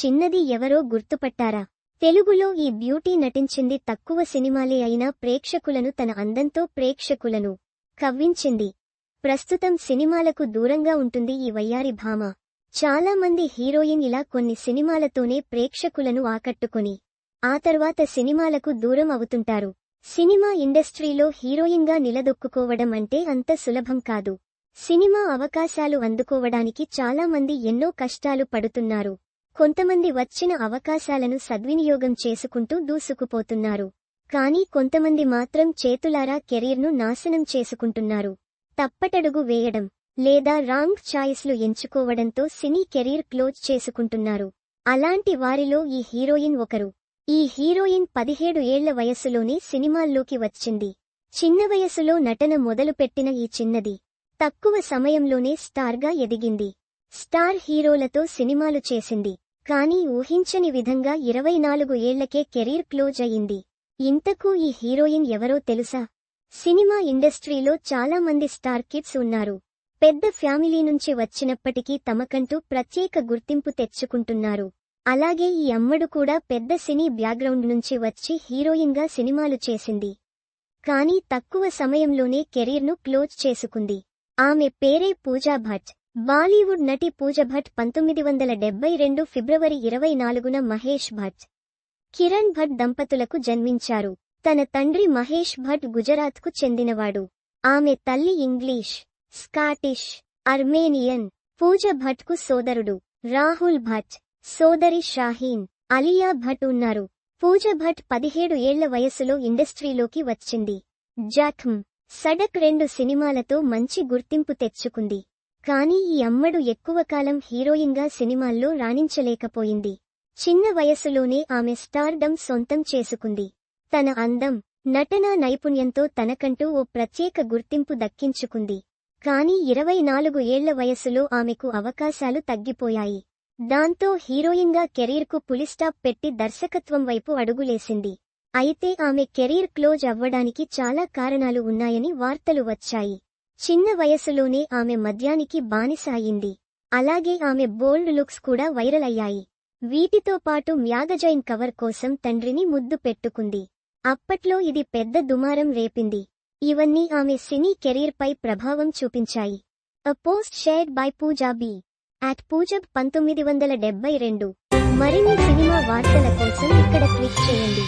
చిన్నది ఎవరో గుర్తుపట్టారా? తెలుగులో ఈ బ్యూటీ నటించింది తక్కువ సినిమాలే అయినా ప్రేక్షకులను తన అందంతో ప్రేక్షకులను కవ్వించింది. ప్రస్తుతం సినిమాలకు దూరంగా ఉంటుంది ఈ వయ్యారి భామ. చాలా మంది హీరోయిన్ ఇలా కొన్ని సినిమాలతోనే ప్రేక్షకులను ఆకట్టుకుని ఆ తర్వాత సినిమాలకు దూరం అవుతుంటారు. సినిమా ఇండస్ట్రీలో హీరోయిన్గా నిలదొక్కుకోవడం అంటే అంత సులభం కాదు. సినిమా అవకాశాలు అందుకోవడానికి చాలా మంది ఎన్నో కష్టాలు పడుతున్నారు. కొంతమంది వచ్చిన అవకాశాలను సద్వినియోగం చేసుకుంటూ దూసుకుపోతున్నారు. కానీ కొంతమంది మాత్రం చేతులారా కెరీర్ను నాశనం చేసుకుంటున్నారు. తప్పటడుగు వేయడం లేదా రాంగ్ ఛాయిస్లు ఎంచుకోవడంతో సినీ కెరీర్ క్లోజ్ చేసుకుంటున్నారు. అలాంటి వారిలో ఈ హీరోయిన్ ఒకరు. ఈ హీరోయిన్ పదిహేడు ఏళ్ళ వయస్సులోనే సినిమాల్లోకి వచ్చింది. చిన్న వయసులో నటన మొదలుపెట్టిన ఈ చిన్నది తక్కువ సమయంలోనే స్టార్గా ఎదిగింది. స్టార్ హీరోలతో సినిమాలు చేసింది. కానీ ఊహించని విధంగా ఇరవై నాలుగు ఏళ్ళకే కెరీర్ క్లోజ్ అయింది. ఇంతకూ ఈ హీరోయిన్ ఎవరో తెలుసా? సినిమా ఇండస్ట్రీలో చాలా మంది స్టార్ కిడ్స్ ఉన్నారు. పెద్ద ఫ్యామిలీ నుంచి వచ్చినప్పటికీ తమకంటూ ప్రత్యేక గుర్తింపు తెచ్చుకుంటున్నారు. అలాగే ఈ అమ్మడు కూడా పెద్ద సినీ బ్యాక్గ్రౌండ్ నుంచి వచ్చి హీరోయిన్గా సినిమాలు చేసింది. కానీ తక్కువ సమయంలోనే కెరీర్ను క్లోజ్ చేసుకుంది. ఆమె పేరే పూజా భట్. బాలీవుడ్ నటి పూజ భట్ పంతొమ్మిది వందల డెబ్బై రెండు ఫిబ్రవరి ఇరవై నాలుగున మహేష్ భట్ కిరణ్ భట్ దంపతులకు జన్మించారు. తన తండ్రి మహేష్ భట్ గుజరాత్కు చెందినవాడు. ఆమె తల్లి ఇంగ్లీష్ స్కాటిష్ అర్మేనియన్ పూజ భట్కు సోదరుడు. రాహుల్ భట్ సోదరి షాహీన్ అలియా భట్ ఉన్నారు. పూజ భట్ పదిహేడు ఏళ్ళ వయసులో ఇండస్ట్రీలోకి వచ్చింది. జఖ్మ్ సడక్ రెండు సినిమాలతో మంచి గుర్తింపు తెచ్చుకుంది. కానీ ఈ అమ్మడు ఎక్కువ కాలం హీరోయిన్గా సినిమాల్లో రాణించలేకపోయింది. చిన్న వయసులోనే ఆమె స్టార్డమ్ సొంతం చేసుకుంది. తన అందం నటనా నైపుణ్యంతో తనకంటూ ఓ ప్రత్యేక గుర్తింపు దక్కించుకుంది. కానీ ఇరవై నాలుగు ఏళ్ళ వయసులో ఆమెకు అవకాశాలు తగ్గిపోయాయి. దాంతో హీరోయిన్గా కెరీర్కు పులిస్టాప్ పెట్టి దర్శకత్వం వైపు అడుగులేసింది. అయితే ఆమె కెరీర్ క్లోజ్ అవ్వడానికి చాలా కారణాలు ఉన్నాయని వార్తలు వచ్చాయి. చిన్న వయసులోనే ఆమె మద్యానికి బానిస అయింది అలాగే ఆమె బోల్డ్ లుక్స్ కూడా వైరల్ అయ్యాయి. వీటితో పాటు మ్యాగజైన్ కవర్ కోసం తండ్రిని ముద్దు పెట్టుకుంది. అప్పట్లో ఇది పెద్ద దుమారం రేపింది. ఇవన్నీ ఆమె సినీ కెరీర్పై ప్రభావం చూపించాయి. A post shared by Pooja B at పూజబ్ పంతొమ్మిది వందల డెబ్బై రెండు. మరిన్ని సినిమా వార్తల కోసం ఇక్కడ క్లిక్ చేయండి.